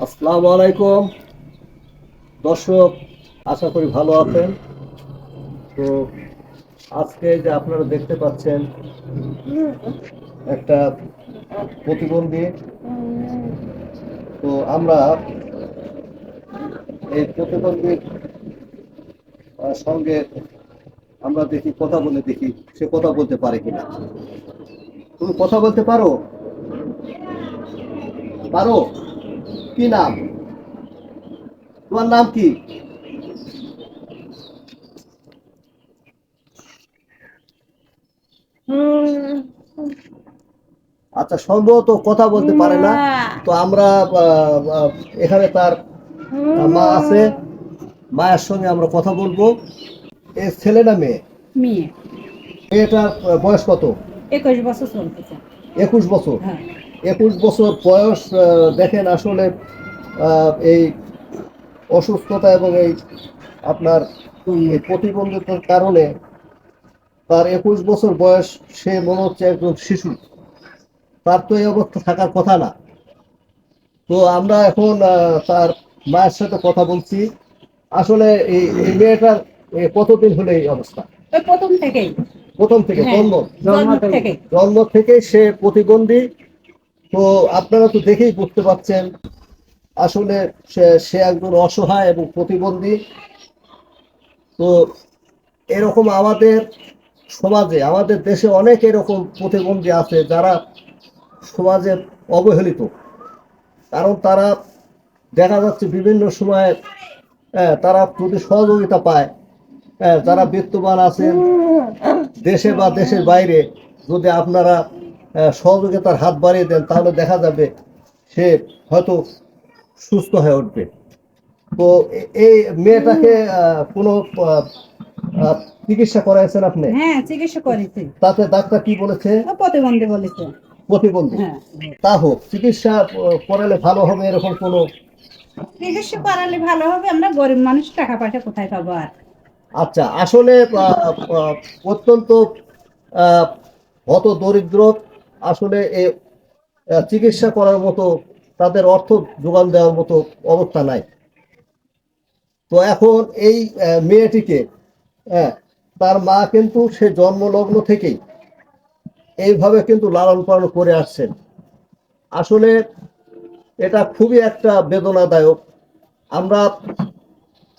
আসসালামু আলাইকুম। দর্শক, আশা করি ভালো আছেন। তো আজকে যে আপনারা দেখতে পাচ্ছেন, একটা প্রতিবন্ধী। তো আমরা এই প্রতিবন্ধীর সঙ্গে আমরা দেখি, কথা বলে দেখি, সে কথা বলতে পারে কিনা। তুমি কথা বলতে পারো? পারো? কি নাম? তোমার নাম কি? আচ্ছা সম্ভবত কথা বলতে পারে না। তো আমরা এখানে তার মা আছে। মায়ের সঙ্গে আমরা কথা বলব। এ ছেলে না মেয়ে? মেয়ে। মেয়েটার বয়স কত? একুশ বছর চলতেছে। একুশ বছর। হ্যাঁ। একুশ বছর বয়স দেখেন আসলে এই অসুস্থতা এবং এই আপনার প্রতিবন্ধিতার কারণে তার একুশ বছর বয়স সে মনে হচ্ছে একজন শিশু। তার তো এই অবস্থা থাকার কথা না। তো আমরা এখন আহ, তার মায়ের সাথে কথা বলছি। আসলে এই এই মেয়েটার কতদিন হলে এই অবস্থা? প্রথম থেকেই। প্রথম থেকে হ্যাঁ, জন্ম। জন্ম থেকে জন্ম থেকে সে প্রতিবন্ধী। তো আপনারা তো দেখেই বুঝতে পারছেন আসলে সে একজন অসহায় এবং প্রতিবন্ধী। তো এরকম আমাদের সমাজে আমাদের দেশে অনেক এরকম প্রতিবন্ধী আছে যারা সমাজে অবহেলিত। কারণ তারা দেখা যাচ্ছে বিভিন্ন সময়ে হ্যাঁ, তারা যদি সহযোগিতা পায়। হ্যাঁ, যারা বিত্তবান আছেন দেশে বা দেশের বাইরে যদি আপনারা সহযোগিতার হাত বাড়িয়ে দেন তাহলে দেখা যাবে সে হয়তো সুস্থ হয়ে উঠবে। তো এই মেয়েটাকে কোনো চিকিৎসা করাইছেন আপনি? হ্যাঁ চিকিৎসা করেছি। তাতে ডাক্তার কি বলেছে? প্রতিবন্ধী বলেছে। প্রতিবন্ধী। হ্যাঁ। তা হোক চিকিৎসা করালে ভালো হবে এরকম কোনো? চিকিৎসা করালে ভালো হবে আমরা গরিব মানুষ টাকা পয়সা কোথায় পাবো আর? আচ্ছা আসলে অত্যন্ত আহ, হত দরিদ্র আসলে এ চিকিৎসা করার মতো তাদের অর্থ যোগান দেওয়ার মতো অবস্থা নাই। তো এখন এই মেয়েটিকে হ্যাঁ, তার মা কিন্তু সে জন্মলগ্ন থেকেই এইভাবে কিন্তু লালন পালন করে আসছেন। আসলে এটা খুবই একটা বেদনাদায়ক। আমরা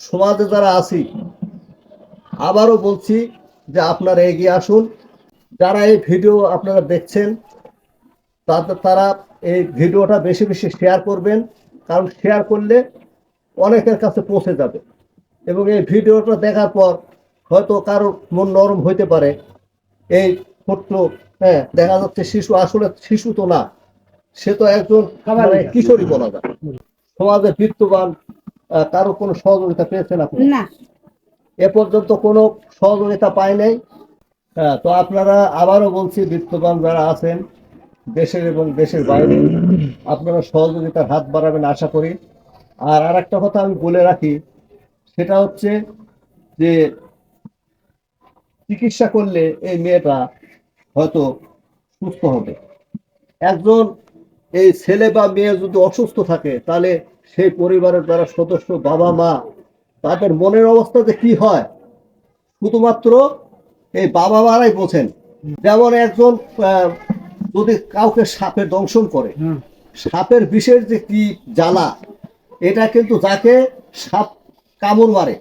সমাজে যারা আছি আবারও বলছি যে আপনারা এগিয়ে আসুন। যারা এই ভিডিও আপনারা দেখছেন তাদের তারা এই ভিডিওটা বেশি বেশি শেয়ার করবেন কারণ শেয়ার করলে অনেকের কাছে পৌঁছে যাবে। এবং এই ভিডিওটা দেখার পর হয়তো কারও মন নরম হইতে পারে। এই ছোট্ট হ্যাঁ দেখা যাচ্ছে শিশু আসলে শিশু তো না সে তো একজন মানে কিশোরী বলা যায়। সমাজে বিত্তবান কারও কোনো সহযোগিতা পেয়েছেন আপনি? না। এ পর্যন্ত কোনো সহযোগিতা পায় নাই। হ্যাঁ, তো আপনারা আবারও বলছি বিত্তবান যারা আছেন দেশের এবং দেশের বাইরে আপনারা সহযোগিতার হাত বাড়াবেন আশা করি। আর আর একটা কথা আমি বলে রাখি সেটা হচ্ছে যে চিকিৎসা করলে এই মেয়েটা হয়তো সুস্থ হবে। একজন এই ছেলে বা মেয়ে যদি অসুস্থ থাকে তাহলে সেই পরিবারের যারা সদস্য বাবা মা তাদের মনের অবস্থা যে কি হয় শুধুমাত্র এই বাবা মারাই বোঝেন। যেমন একজন যদি কাউকে সাপে দংশন করে সাপের বিষের যে কি জ্বালা এটা কিন্তু যাকে সাপ কামড় মারে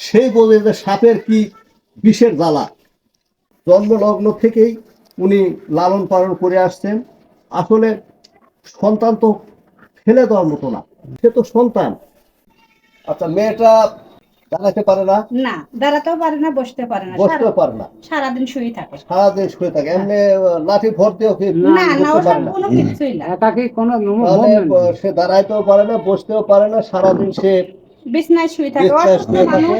সেই বোঝে যে সাপের কি বিষের জ্বালা। জন্মলগ্ন থেকেই উনি লালন পালন করে আসছেন। আসলে সন্তান তো ফেলে দেওয়ার মতো না সে তো সন্তান। আচ্ছা মেয়েটা দাঁড়াতে পারে না। না দাঁড়াতেও পারে না বসতে পারে না। বসতে পারে না। সারাদিন শুয়ে থাকে। সারাদিন শুয়ে থাকে। এমনি লাঠি ভর দিয়েও কি না না ওসব কোনো কিছুই না। কোনো সে দাঁড়াইতেও পারে না বসতেও পারে না সারাদিন সে বিছনায় শুয়ে থাকে অসুস্থ মানুষ।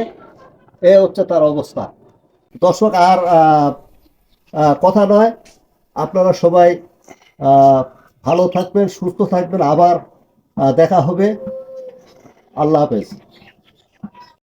এ হচ্ছে তার অবস্থা। দর্শক আর আহ, আহ, কথা নয়। আপনারা সবাই আহ, ভালো থাকবেন সুস্থ থাকবেন। আবার আহ, দেখা হবে। আল্লাহ হাফেজ।